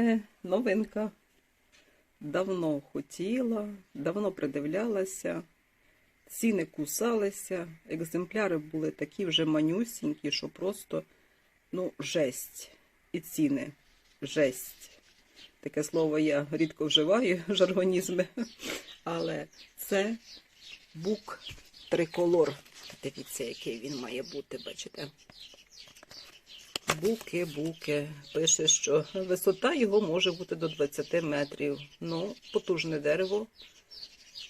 мене новинка. Давно хотіла, давно придивлялася, ціни кусалися, екземпляри були такі вже манюсінькі, що просто ну, жесть. І ціни жесть. Таке слово я рідко вживаю, жаргонізми. Але це бук триколор. Дивіться, який він має бути, бачите. Буки, буки. Пише, що висота його може бути до 20 метрів. Ну, потужне дерево.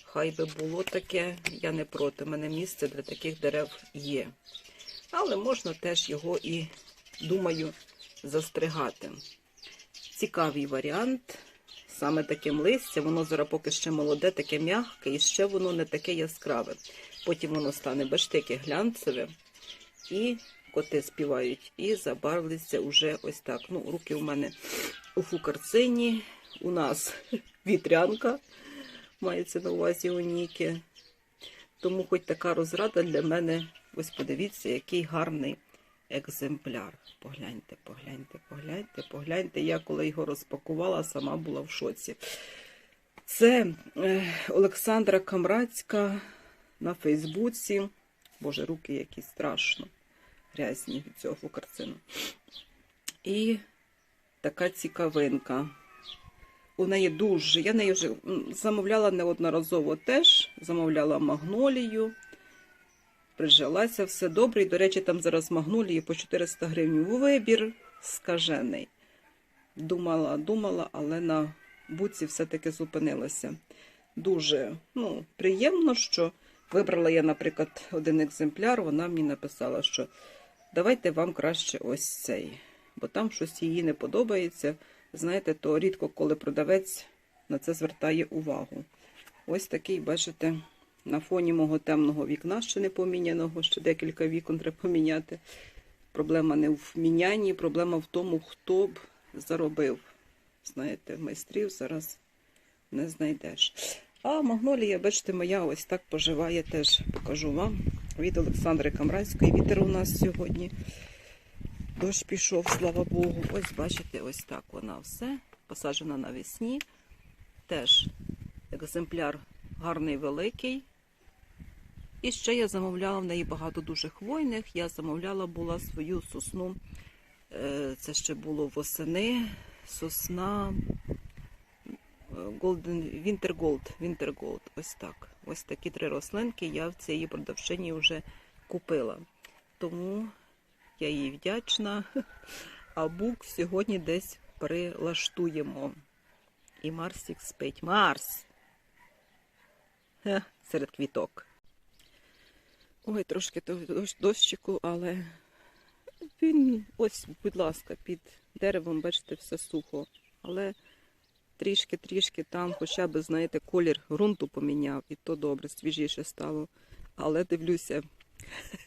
Хай би було таке, я не проти. У мене місце для таких дерев є. Але можна теж його і, думаю, застригати. Цікавий варіант. Саме таким листям, воно зараз поки ще молоде, таке м'яке, і ще воно не таке яскраве. Потім воно стане баштики глянцеве, і коти співають, і забарвиться уже ось так. Ну, руки у мене у фукарцині, у нас вітрянка, мається на увазі уніки. Тому хоч така розрада для мене, ось подивіться, який гарний екземпляр. Погляньте, погляньте, погляньте, погляньте. Я коли його розпакувала, сама була в шоці. Це е, Олександра Камрацька на Фейсбуці. Боже, руки які страшно грязні від цього фукарцину. І така цікавинка. У неї дуже. Я неї вже замовляла неодноразово теж. Замовляла магнолію. Прижилася, все добре. І, до речі, там зараз магнолії по 400 гривень. Вибір скажений. Думала, думала, але на буці все-таки зупинилася. Дуже ну, приємно, що вибрала я, наприклад, один екземпляр. Вона мені написала, що давайте вам краще ось цей, бо там щось їй не подобається. Знаєте, то рідко коли продавець на це звертає увагу. Ось такий, бачите, на фоні мого темного вікна, ще не поміняного, ще декілька вікон треба поміняти. Проблема не в мінянні, проблема в тому, хто б заробив. Знаєте, майстрів зараз не знайдеш. А магнолія, бачите, моя ось так поживає теж. Покажу вам від Олександри Камрайської. Вітер у нас сьогодні. Дощ пішов, слава Богу. Ось бачите, ось так вона все. Посаджена навесні. Теж екземпляр гарний, великий. І ще я замовляла в неї багато дуже хвойних. Я замовляла була свою сосну. Е, Це ще було восени. Сосна е, Golden, Winter Gold, Winter Gold. Ось так. Ось такі три рослинки я в цій продавчині вже купила. Тому я їй вдячна. А бук сьогодні десь прилаштуємо. І Марсік спить. Марс! Серед квіток. Ой, трошки дощику, але він, ось, будь ласка, під деревом, бачите, все сухо. Але трішки-трішки там хоча б, знаєте, колір ґрунту поміняв, і то добре, свіжіше стало. Але дивлюся,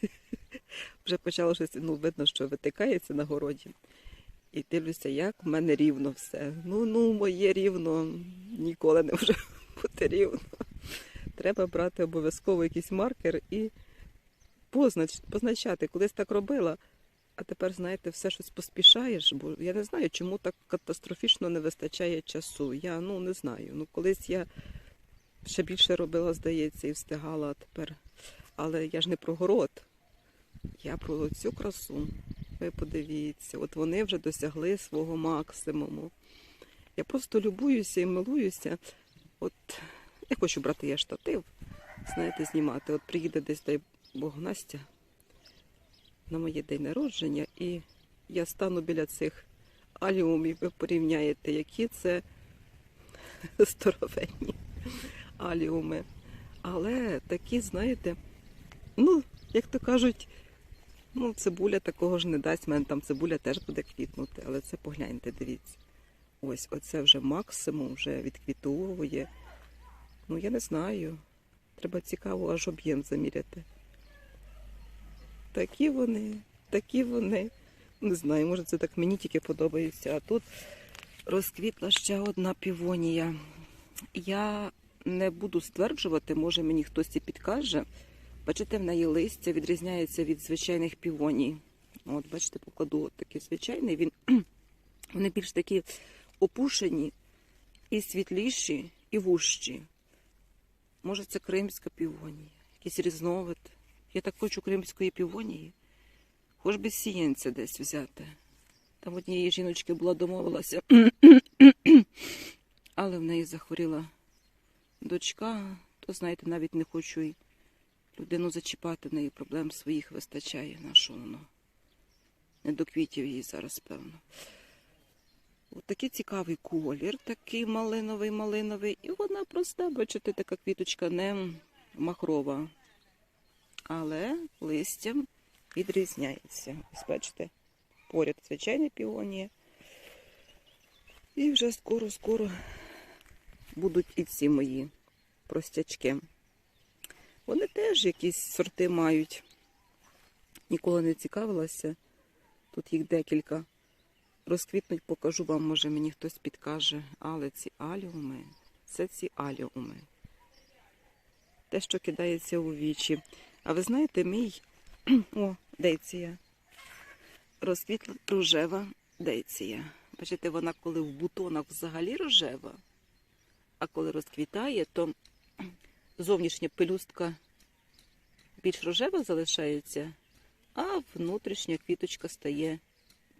вже почало щось, ну, видно, що витикається на городі. І дивлюся, як в мене рівно все. Ну, ну, моє рівно ніколи не може бути рівно. Треба брати обов'язково якийсь маркер і познач, позначати. Колись так робила, а тепер, знаєте, все щось поспішаєш, бо я не знаю, чому так катастрофічно не вистачає часу. Я ну не знаю. Ну, колись я ще більше робила, здається, і встигала а тепер. Але я ж не про город. Я про цю красу. Ви подивіться, от вони вже досягли свого максимуму. Я просто любуюся і милуюся. От не хочу брати я штатив, знаєте, знімати. От приїде десь, дай Бог, Настя на моє день народження, і я стану біля цих аліумів, ви порівняєте, які це здоровенні аліуми. Але такі, знаєте, ну, як то кажуть, ну, цибуля такого ж не дасть. У мене там цибуля теж буде квітнути, але це погляньте, дивіться. Ось, оце вже максимум, вже відквітовує. Ну, я не знаю. Треба цікаво аж об'єм заміряти. Такі вони, такі вони. Не знаю, може це так мені тільки подобається. А тут розквітла ще одна півонія. Я не буду стверджувати, може мені хтось і підкаже. Бачите, в неї листя відрізняється від звичайних півоній. От, бачите, покладу от такий звичайний. Він Вони більш такі опушені і світліші, і вужчі. Може, це кримська півонія, якийсь різновид. Я так хочу кримської півонії. Хоч би сіянця десь взяти. Там однієї жіночки була домовилася, але в неї захворіла дочка, то, знаєте, навіть не хочу й людину зачіпати, в неї проблем своїх вистачає. На що воно? Не до квітів їй зараз, певно. От такий цікавий колір, такий малиновий, малиновий. І вона проста, бачите, така квіточка не махрова. Але листям відрізняється. Ось бачите, поряд звичайна піонія. І вже скоро-скоро будуть і ці мої простячки. Вони теж якісь сорти мають. Ніколи не цікавилася. Тут їх декілька. Розквітнуть, покажу вам, може мені хтось підкаже. Але ці аліуми, це ці аліуми. Те, що кидається у вічі. А ви знаєте, мій о, дейція. Розквітла рожева дейція. Бачите, вона коли в бутонах взагалі рожева, а коли розквітає, то зовнішня пелюстка більш рожева залишається, а внутрішня квіточка стає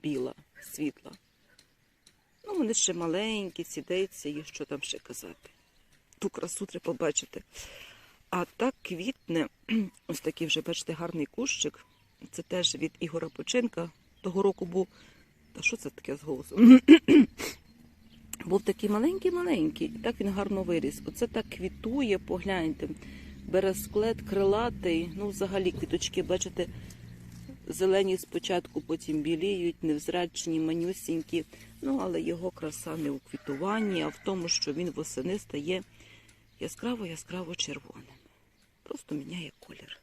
біла, світла. Ну, вони ще маленькі, ці дейції, що там ще казати. Ту красу треба побачити. А так квітне, ось такий вже, бачите, гарний кущик. Це теж від Ігора Починка. Того року був. Та що це таке з голосом? був такий маленький-маленький, і так він гарно виріс. Оце так квітує, погляньте. Бересклет крилатий, ну, взагалі квіточки, бачите, зелені спочатку, потім біліють, невзрачні, манюсінькі. Ну, але його краса не у квітуванні, а в тому, що він восени стає яскраво-яскраво червоним. Просто міняє колір.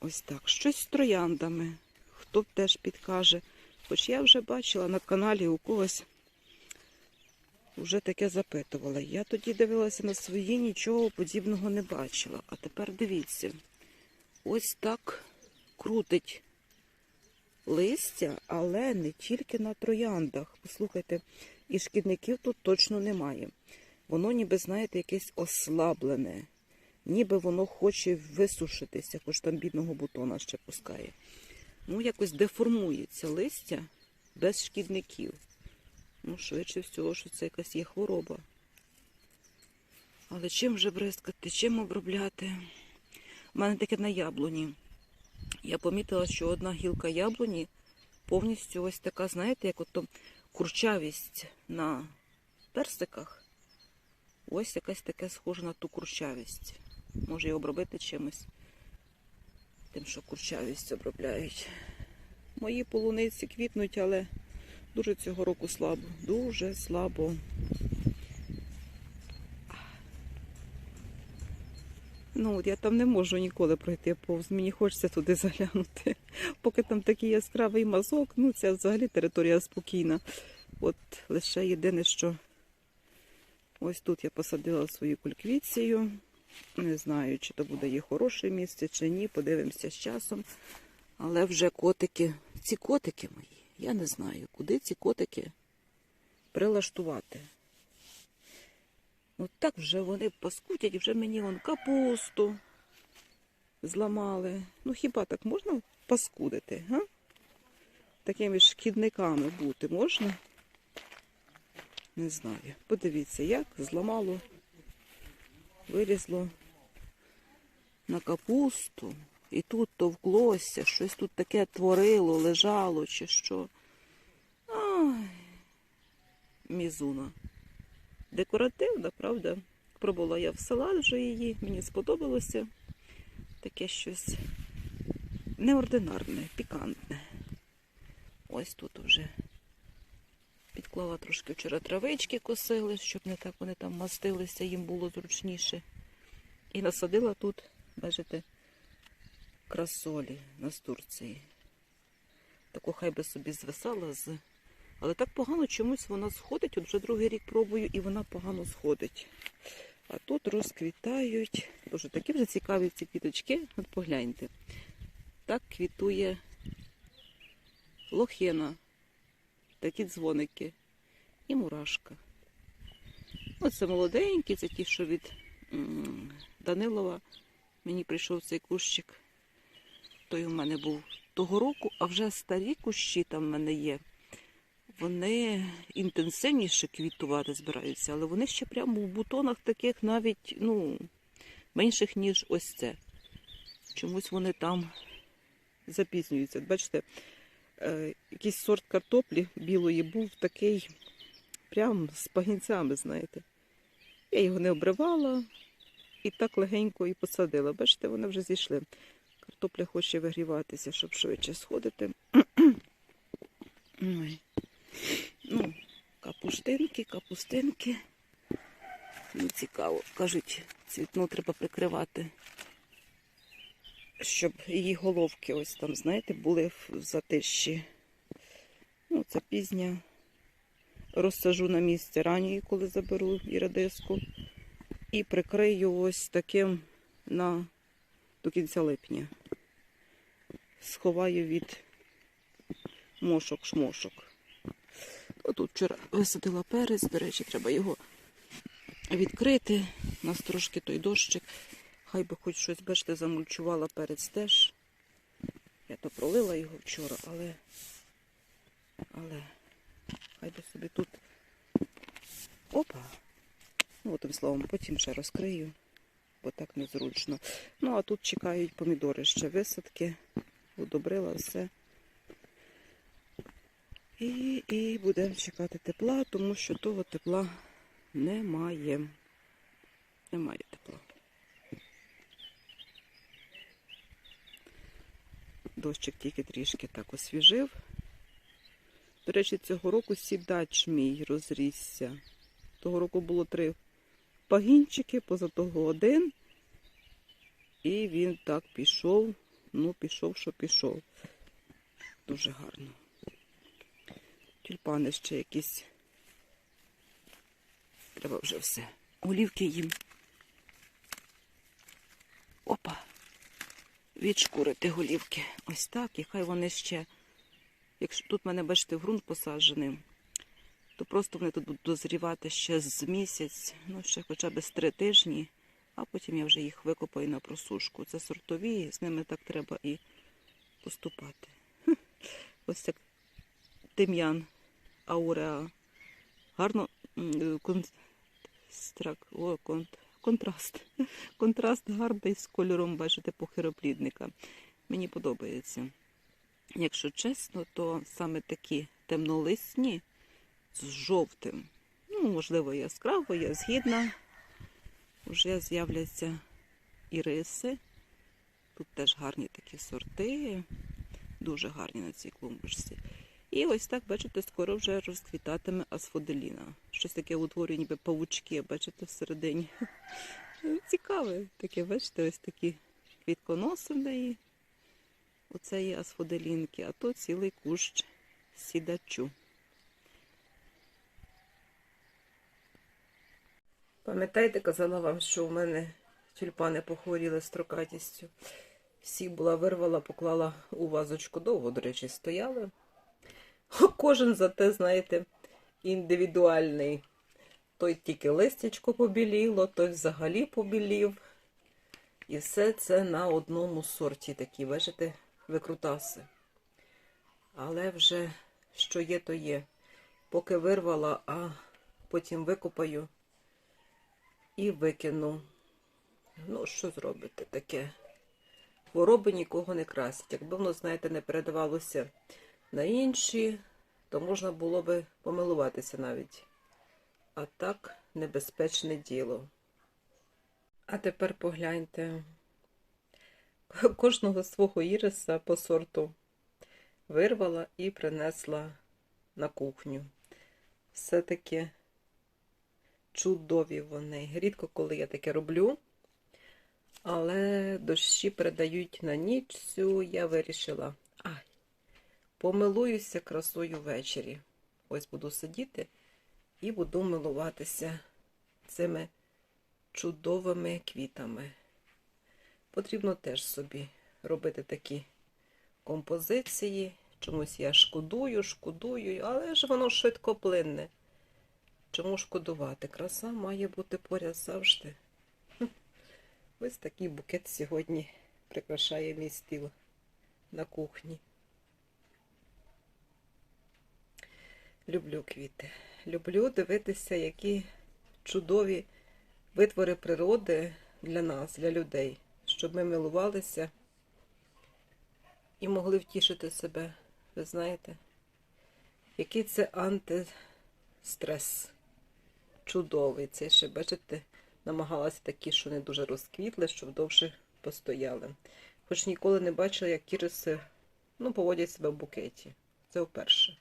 Ось так. Щось з трояндами. Хто теж підкаже. Хоч я вже бачила на каналі у когось вже таке запитувала. Я тоді дивилася на свої, нічого подібного не бачила. А тепер дивіться, ось так крутить листя, але не тільки на трояндах. Послухайте, і шкідників тут точно немає. Воно ніби, знаєте, якесь ослаблене, ніби воно хоче висушитися, хоч там бідного бутона ще пускає. Ну, якось деформується листя без шкідників. Ну, швидше всього, що це якась є хвороба. Але чим вже бризкати, чим обробляти? У мене таке на яблуні. Я помітила, що одна гілка яблуні повністю ось така, знаєте, як ото курчавість на персиках. Ось якась таке схоже на ту курчавість. Може її обробити чимось. Тим, що курчавість обробляють. Мої полуниці квітнуть, але дуже цього року слабо. Дуже слабо. Ну, от я там не можу ніколи пройти повз. Мені хочеться туди заглянути. Поки там такий яскравий мазок, ну це взагалі територія спокійна. От лише єдине, що ось тут я посадила свою кульквіцію. Не знаю, чи то буде їй хороше місце, чи ні. Подивимося з часом. Але вже котики, ці котики мої, я не знаю, куди ці котики прилаштувати. От так вже вони паскутять, вже мені вон капусту зламали. Ну хіба так можна паскудити, га? Такими шкідниками бути можна? Не знаю. Подивіться, як зламало, вилізло на капусту. І тут товклося, щось тут таке творило, лежало чи що. Ай, мізуна. Декоративна, правда? Пробувала я в салат вже її, мені сподобалося. Таке щось неординарне, пікантне. Ось тут вже підклала трошки вчора травички косили, щоб не так вони там мастилися, їм було зручніше. І насадила тут, бачите, красолі на настурції. Таку хай би собі звисала з. Але так погано чомусь вона сходить. От вже другий рік пробую і вона погано сходить. А тут розквітають. Дуже такі вже цікаві ці квіточки. От погляньте. Так квітує лохина. такі дзвоники і мурашка. Оце молоденькі, це ті, що від Данилова. Мені прийшов цей кущик. Той у мене був того року, а вже старі кущі там в мене є. Вони інтенсивніше квітувати збираються, але вони ще прямо в бутонах таких навіть ну, менших, ніж ось це. Чомусь вони там запізнюються. Бачите, е, якийсь сорт картоплі білої був такий прям з пагінцями, знаєте. Я його не обривала і так легенько і посадила. Бачите, вони вже зійшли. Картопля хоче вигріватися, щоб швидше сходити. Ой. Ну, капустинки, капустинки. Ну, цікаво. Кажуть, цвітну треба прикривати, щоб її головки ось там, знаєте, були в затиші. Ну, це пізня. Розсажу на місце ранньої, коли заберу і редиску. І прикрию ось таким на до кінця липня. Сховаю від мошок-шмошок. Отут вчора висадила перець, до речі, треба його відкрити. У нас трошки той дощик. Хай би хоч щось, бачите, замульчувала перець теж. Я то пролила його вчора, але, але хай би собі тут. Опа! Ну, тим словом, потім ще розкрию, бо так незручно. Ну, а тут чекають помідори ще висадки, удобрила все. І, і будемо чекати тепла, тому що того тепла немає. Немає тепла. Дощик тільки трішки так освіжив. До речі, цього року сідач мій розрісся. Того року було три пагінчики, поза того один. І він так пішов, ну, пішов, що пішов. Дуже гарно. Тюльпани ще якісь. Треба вже все. Олівки їм. Опа. Відшкурити голівки. Ось так. І хай вони ще. Якщо тут в мене, бачите, ґрунт посаджений, то просто вони тут будуть дозрівати ще з місяць, ну ще хоча б з три тижні, а потім я вже їх викопаю на просушку. Це сортові, з ними так треба і поступати. Ось як тим'ян ауреа. Гарно кон... контраст. Контраст гарний з кольором, бачите, похироплідника. Мені подобається. Якщо чесно, то саме такі темнолисні з жовтим. Ну, можливо, яскраво, я згідна. Вже з'являться іриси. Тут теж гарні такі сорти, дуже гарні на цій клумбочці. І ось так, бачите, скоро вже розквітатиме асфоделіна. Щось таке утворює, ніби павучки, бачите, всередині. Цікаве таке, бачите, ось такі квітконоси в неї. Оце є асфоделінки, а то цілий кущ сідачу. Пам'ятаєте, казала вам, що у мене тюльпани похворіли строкатістю. Всі була вирвала, поклала у вазочку довго, до речі, стояли. Кожен зате, знаєте, індивідуальний. Той тільки листячко побіліло, той взагалі побілів. І все це на одному сорті такі, бачите, викрутаси. Але вже що є, то є. Поки вирвала, а потім викопаю і викину. Ну, що зробити таке? Хвороби нікого не красять. Якби воно, знаєте, не передавалося на інші, то можна було би помилуватися навіть. А так небезпечне діло. А тепер погляньте. Кожного свого іриса по сорту вирвала і принесла на кухню. Все-таки чудові вони. Рідко коли я таке роблю, але дощі передають на ніч цю, я вирішила. Ай, помилуюся красою ввечері. Ось буду сидіти і буду милуватися цими чудовими квітами. Потрібно теж собі робити такі композиції, Чомусь я шкодую, шкодую, але ж воно швидко плинне. Чому шкодувати? Краса має бути поряд завжди. Ось такий букет сьогодні прикрашає мій стіл на кухні. Люблю квіти. Люблю дивитися, які чудові витвори природи для нас, для людей, щоб ми милувалися і могли втішити себе. Ви знаєте, який це антистрес. Чудовий. Це ще, бачите, намагалася такі, що не дуже розквітли, щоб довше постояли. Хоч ніколи не бачила, як кіриси ну, поводять себе в букеті. Це вперше.